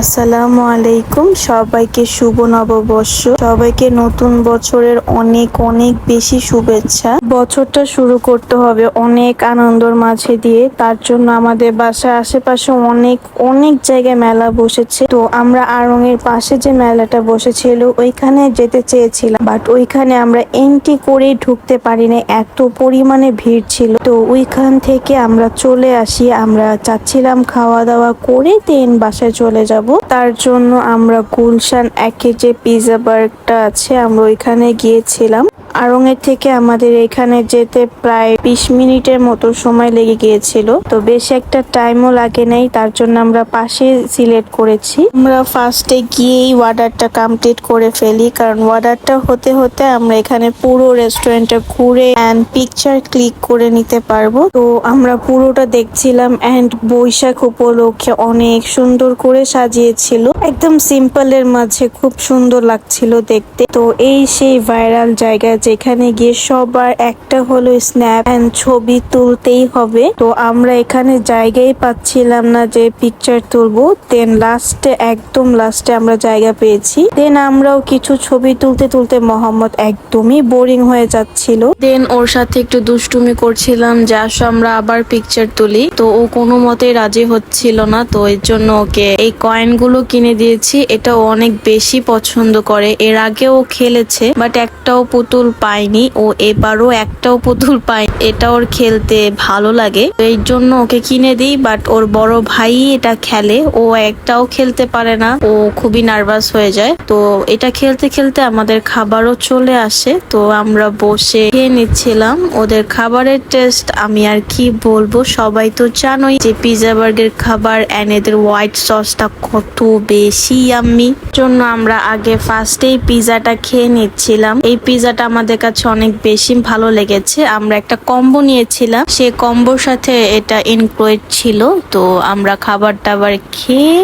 আসসালামু আলাইকুম। সবাইকে শুভ নববর্ষ। সবাইকে নতুন বছরের অনেক অনেক বেশি শুভেচ্ছা। বছরটা শুরু করতে হবে অনেক আনন্দর মাঝে দিয়ে। তার জন্য আমাদের বাসার আশেপাশে অনেক অনেক জায়গায় মেলা বসেছে। তো আমরা আড়ংয়ের পাশে যে মেলাটা বসেছিল, ওইখানে যেতে চেয়েছিলাম। বাট ওইখানে আমরা এন্ট্রি করে ঢুকতে পারি না এত পরিমাণে ভিড় ছিল। তো ওইখান থেকে আমরা চলে আসি। আমরা চাচ্ছিলাম খাওয়া দাওয়া করে দেন বাসায় চলে যাব। তার জন্য আমরা গুলশান একে যে পিজা বার্গটা আছে আমরা ওইখানে গিয়েছিলাম। আড়ংয়ের থেকে আমাদের এখানে যেতে প্রায় বিশ মিনিটের মতো সময় লেগে গিয়েছিল। তো বেশ একটা টাইমও লাগে নাই, তার জন্য আমরা পাশে সিলেক্ট করেছি। আমরা ফার্স্টে গিয়েই অর্ডারটা কমপ্লিট করে ফেলি, কারণ অর্ডারটা হতে হতে আমরা এখানে পুরো রেস্টুরেন্টটা ঘুরে অ্যান্ড পিকচার ক্লিক করে নিতে পারব। তো আমরা পুরোটা দেখছিলাম অ্যান্ড বৈশাখ উপলক্ষে অনেক সুন্দর করে সাজিয়েছিল। একদম সিম্পলের মাঝে খুব সুন্দর লাগছিল দেখতে। তো এই সেই ভাইরাল জায়গা যেখানে গিয়ে সবার একটা হলো স্ন্যাপ অ্যান্ড ছবি তুলতেই হবে। তো আমরা এখানে জায়গায় পাচ্ছিলাম না যে পিকচার তুলবো। দেন লাস্টে একদম লাস্টে আমরা জায়গা পেয়েছি। দেন আমরাও কিছু ছবি তুলতে তুলতে মোহাম্মদ একদমই বোরিং হয়ে যাচ্ছিল। দেন ওর সাথে একটু দুষ্টুমি করছিলাম যে আসো আমরা আবার পিকচার তুলি। তো ও কোনো মতেই রাজি হচ্ছিল না, তো এর জন্য ওকে এই কয়েনগুলো কিনে দিয়েছি। এটা ও অনেক বেশি পছন্দ করে। এর আগেও খেলেছে বাট একটাও পুতুল পায়নি ও এবারও একটাও পুতুল পায় এটা ওর খেলতে ভালো লাগে। এই জন্য ওকে কিনে দিই বাট ওর বড় ভাই এটা খেলে। ও একটাও খেলতে পারে না। ও খুবই নার্ভাস হয়ে যায়। তো এটা খেলতে খেলতে আমাদের খাবারও চলে আসে। তো আমরা বসে খেয়ে নিচ্ছিলাম। ওদের খাবারের টেস্ট আমি আর কি বলব, সবাই তো জানোই যে পিজা বার্গের খাবার এন্ড এদের হোয়াইট সসটা কত বেশি আমি জন্য আমরা আগে ফার্স্টেই পিজাটা খেয়ে নিচ্ছিলাম। এই পিজাটা আমাদের কাছে অনেক বেশি ভালো লেগেছে। আমরা একটা কম্বো নিয়েছিলাম। সে কম্বোর সাথে এটা ইনক্লুড ছিল। তো আমরা খাবার টাবার খেয়ে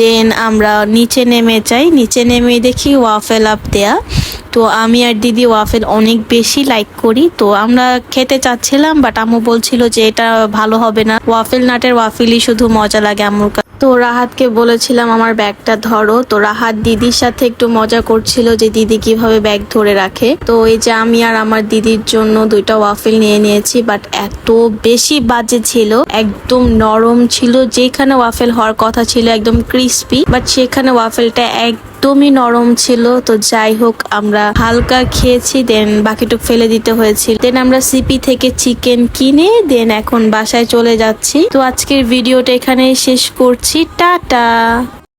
দেন আমরা নিচে নেমে যাই। নিচে নেমে দেখি ওয়াফেল আপ দেয়া। তো আমি আর দিদি ওয়াফেল অনেক বেশি লাইক করি। তো আমরা খেতে চাচ্ছিলাম বাট আম্মু বলছিল যে এটা ভালো হবে না। ওয়াফেল নাটের ওয়াফেলই শুধু মজা লাগে আম্মুর কাছে। তো রাহাতকে বলেছিলাম, আমার ব্যাগটা ধরো। তো রাহাত দিদির সাথে একটু মজা করছিল যে দিদি কীভাবে ব্যাগ ধরে রাখে। তো এই যে আমি আর আমার দিদির জন্য দুইটা ওয়াফেল নিয়ে নিয়েছি বাট এত বেশি বাজে ছিল, একদম নরম ছিল। যেখানে ওয়াফেল হওয়ার কথা ছিল, একদম ক্রিস্পি বাট সেখানে ওয়াফেলটা একদমই নরম ছিল। তো যাই হোক, আমরা হালকা খেয়েছি দেন বাকিটুক ফেলে দিতে হয়েছিল। দেন আমরা সিপি থেকে চিকেন কিনে দেন এখন বাসায় চলে যাচ্ছি। তো আজকের ভিডিওটা এখানেই শেষ করছি। টাটা!